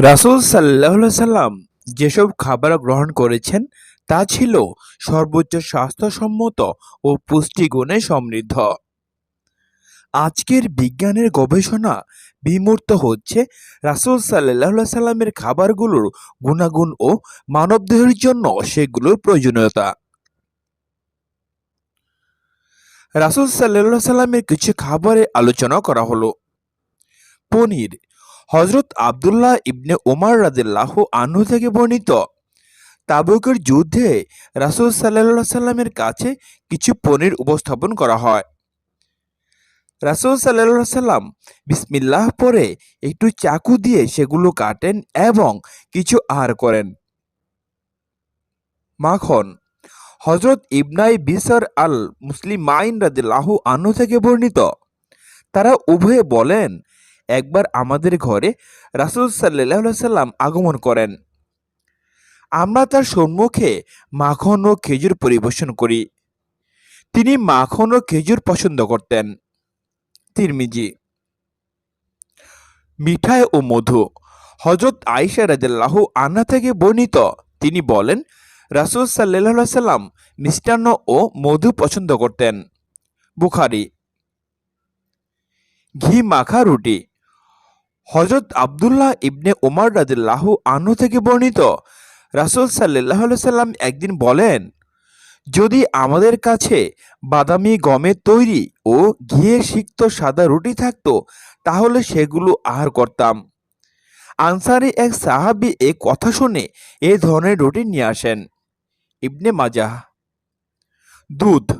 রাসুল সাল্লাহ সাল্লাম যেসব খাবার গ্রহণ করেছেন, তা ছিল সর্বোচ্চ স্বাস্থ্যসম্মত ও পুষ্টিগুণে সমৃদ্ধ। আজকের বিজ্ঞানের গবেষণা বিমূর্ত হচ্ছে রাসুল সাল্লাহ সাল্লামের খাবারগুলোর গুণাগুণ ও মানবদেহের জন্য সেগুলোর প্রয়োজনীয়তা। রাসুল সাল্লাহ সাল্লামের কিছু খাবারের আলোচনা করা হলো। পনির। হজরত আবদুল্লাহ ইবনে ওমর রাদিল্লাহ আনহু থেকে বর্ণিত। তাবুকের যুদ্ধে রাসুল সাল্লাহ সাল্লামের কাছে কিছু পনির উপস্থাপন করা হয়। রাসুল সাল্লাহ সাল্লাম বিসমিল্লাহ পরে একটু চাকু দিয়ে সেগুলো কাটেন এবং কিছু আহার করেন। মাখন। হজরত ইবনাই বিসর আল মুসলিম মাইন রাদিল্লাহু আনু থেকে বর্ণিত। তারা উভয়ে বলেন একবার আমাদের ঘরে রাসুল সাল্লাহ সাল্লাম আগমন করেন। আমরা তার সম্মুখে মাখন ও খেজুর পরিবেশন করি। তিনি মাখন ও খেজুর পছন্দ করতেন। তিরমিজি। মিঠাই ও মধু। হজরত আইসা রাজাল্লাহু আন্না থেকে বর্ণিত, তিনি বলেন, রাসুল সাল্লাহ সাল্লাম মিষ্টান্ন ও মধু পছন্দ করতেন। বুখারি। ঘি মাখা রুটি। হজরত আবদুল্লাহ ইবনে ওমর রাদিল্লাহু আনহু থেকে বর্ণিত। রাসুল সাল্লাহ সাল্লাম একদিন বলেন, যদি আমাদের কাছে বাদামি গমের তৈরি ও ঘিয়ে সিক্ত সাদা রুটি থাকতো, তাহলে সেগুলো আহার করতাম। আনসারি এক সাহাবি এ কথা শুনে এ ধরনের রুটি নিয়ে আসেন। ইবনে মাজাহ। দুধ।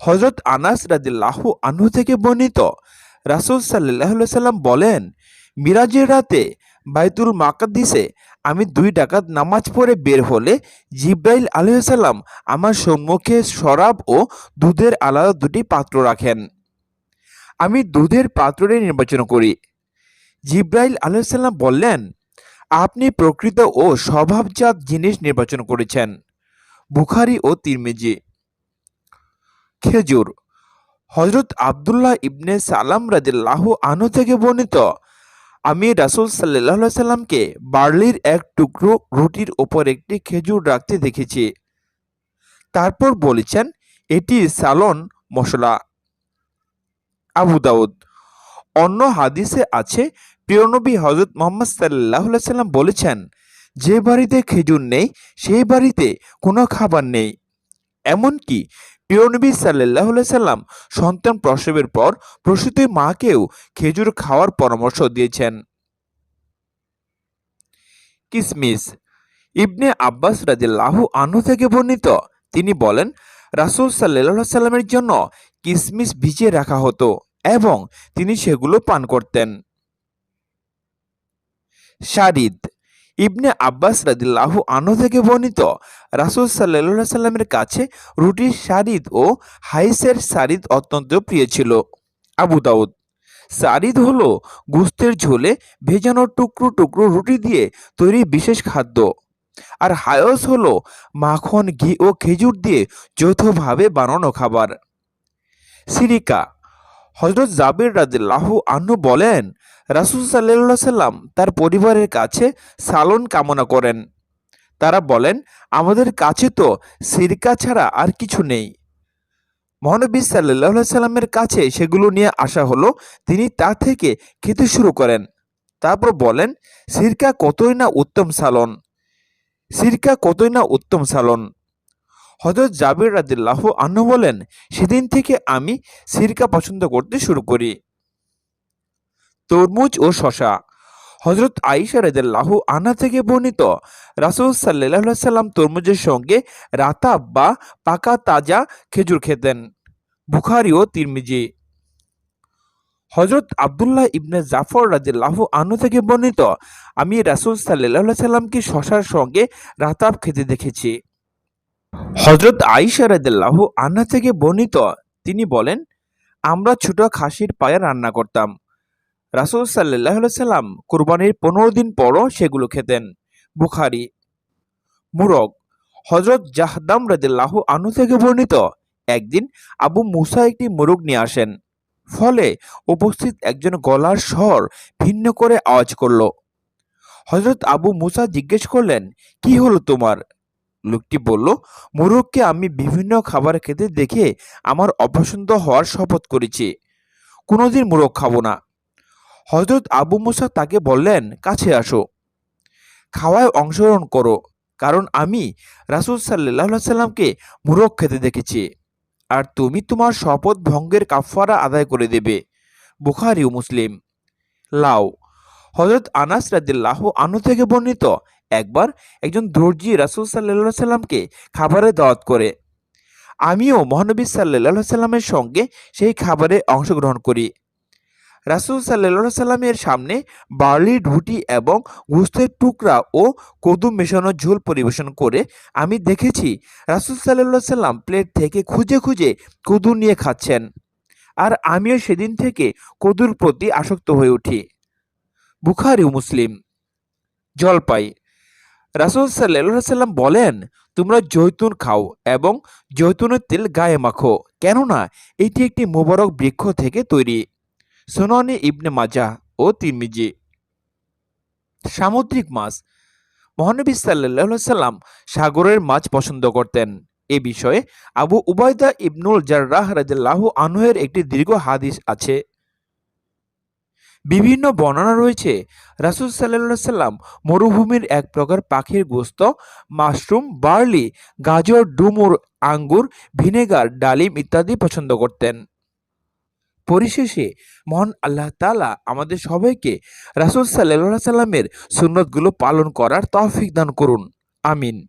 হজরত আনাস রাদিল্লাহু আনহু থেকে বর্ণিত। রাসুল সাল্লাহ সাল্লাম বলেন মিরাজের রাতে বাইতুল মাকাদ্দিসে আমি দুই ডাকাত নামাজ পড়ে বের হলে জিব্রাইল আলহাম আমার সম্মুখে শরাব ও দুধের আলাদা দুটি পাত্র রাখেন। আমি দুধের পাত্রটি নির্বাচন করি। জিব্রাইল আলহাম বললেন, আপনি প্রকৃত ও স্বভাবজাত জিনিস নির্বাচন করেছেন, বুখারি ও তিরমিজি। খেজুর হজরত আবদুল্লাহ ইবনে সালাম রাজিল্লাহ আনু থেকে বর্ণিত আমি রাসুল সাল্লাহ সাল্লামকে বার্লির এক টুকরো রুটির ওপর একটি খেজুর রাখতে দেখেছি। তারপর বলেছেন, এটি সালন, মশলা। আবু দাউদ, অন্য হাদিসে আছে প্রিয়নবী হজরত মোহাম্মদ সাল্লাহ সাল্লাম বলেছেন, যে বাড়িতে খেজুর নেই, সেই বাড়িতে কোনো খাবার নেই। এমনকি প্রিয়নবী সাল্লাহ সাল্লাম সন্তান প্রসবের পর প্রসূতি মাকেও খেজুর খাওয়ার পরামর্শ দিয়েছেন। কিসমিস। ইবনে আব্বাস রাজিল্লাহু আনহু থেকে বর্ণিত, তিনি বলেন, রাসুল সাল্লাহ সাল্লামের জন্য কিসমিস ভিজিয়ে রাখা হতো এবং তিনি সেগুলো পান করতেন। শারিদ। ইবনে আব্বাস রাদিল্লাহু আনো থেকে বর্ণিত। রাসুল সাল্লাহ সাল্লামের কাছে রুটির সারিদ ও হাইসের সারিদ অত্যন্ত প্রিয় ছিল। আবু দাউদ, সারিদ হলো গুস্তের ঝোলে ভেজানো টুকরো টুকরো রুটি দিয়ে তৈরি বিশেষ খাদ্য। আর হায়স হলো মাখন, ঘি ও খেজুর দিয়ে যৌথভাবে বানানো খাবার। সিরিকা হজরত জাবির রাদিল্লাহু আনহু বলেন, রাসুল সাল্লাহ সাল্লাম তার পরিবারের কাছে সালন কামনা করেন। তারা বলেন, আমাদের কাছে তো সিরকা ছাড়া আর কিছু নেই। মহানবী সাল্লাহ সাল্লামের কাছে সেগুলো নিয়ে আসা হলো, তিনি তা থেকে খেতে শুরু করেন। তারপর বলেন, সিরকা কতই না উত্তম সালন। সিরকা কতই না উত্তম সালন। হজরত জাবির রাদিল্লাহ আন্নু বলেন, সেদিন থেকে আমি সিরকা পছন্দ করতে শুরু করি। তরমুজ ও শশা হজরত আইসা রাজাল্লাহু আনা থেকে বর্ণিত, রাসুল সাল্লাহ সাল্লাম তরমুজের সঙ্গে রাতাব বা পাকা তাজা খেজুর খেতেন। বুখারি ও তিরমিজি। হজরত আবদুল্লাহ ইবনে জাফর রাজিল্লাহু আনু থেকে বর্ণিত, আমি রাসুল সাল্লাহ সাল্লামকে শশার সঙ্গে রাতাব খেতে দেখেছি। হজরত আইসা রাজিল্লাহু আন্না থেকে বর্ণিত, তিনি বলেন, আমরা ছোট খাসির পায়ে রান্না করতাম। রাসুল সাল্লাহ সাল্লাম কুরবানির পনেরো দিন পরও সেগুলো খেতেন। বুখারি, মুরগ হজরত জাহদাম রাদিল্লাহ আনু থেকে বর্ণিত, একদিন আবু মুসা একটি মোরগ নিয়ে আসেন। ফলে উপস্থিত একজন গলার স্বর ভিন্ন করে আওয়াজ করল। হজরত আবু মুসা জিজ্ঞেস করলেন, কি হলো তোমার? লোকটি বলল, মোরগকে আমি বিভিন্ন খাবার খেতে দেখে আমার অপছন্দ হওয়ার শপথ করেছি। কোনোদিন মোরগ খাব না। হজরত আবু মুসা তাকে বললেন, কাছে আসো। খাওয়ায় অংশগ্রহণ করো, কারণ আমি রাসুল সাল্লাহ সাল্লামকে মোরগ খেতে দেখেছি। আর তুমি তোমার শপথ ভঙ্গের কাফারা আদায় করে দেবে। বুখারি ও মুসলিম। লাও। হজরত আনাস রাদিল্লাহ আনু থেকে বর্ণিত একবার একজন দর্জি রাসুল সাল্লাহ সাল্লামকে খাবারে দাওয়াত করে। আমিও মহানবী সাল্লাহ সাল্লামের সঙ্গে সেই খাবারে অংশগ্রহণ করি। রাসুল সাল্লাহ সাল্লামের সামনে বার্লির রুটি এবং গোস্তের টুকরা ও কদু মেশানো ঝোল পরিবেশন করে আমি দেখেছি রাসুল সাল্লাহ সাল্লাম প্লেট থেকে খুঁজে খুঁজে কদু নিয়ে খাচ্ছেন। আর আমিও সেদিন থেকে কদুর প্রতি আসক্ত হয়ে উঠি। বুখারি মুসলিম। জলপাই। রাসুল সাল্লাহ সাল্লাম বলেন, তোমরা জৈতুন খাও এবং জৈতুনের তেল গায়ে মাখো, কেননা এটি একটি মোবারক বৃক্ষ থেকে তৈরি। সোনানি ইবনে মাজা ও তিরমিজি। সামুদ্রিক মাছ। মহানবী সাল্লাহ সাল্লাম সাগরের মাছ পছন্দ করতেন। এ বিষয়ে আবু উবায়দা ইবনুল জার্রাহ রাজাল্লাহ আনহের একটি দীর্ঘ হাদিস আছে। বিভিন্ন বর্ণনা রয়েছে। রাসুল সাল্লাহ সাল্লাম মরুভূমির এক প্রকার পাখির গোস্ত, মাশরুম, বার্লি, গাজর, ডুমুর, আঙ্গুর, ভিনেগার, ডালিম ইত্যাদি পছন্দ করতেন। পরিশেষে মহান আল্লাহ তালা আমাদের সবাইকে রাসুল সাল্লাহ সাল্লামের সুন্নতগুলো পালন করার তৌফিক দান করুন। আমিন।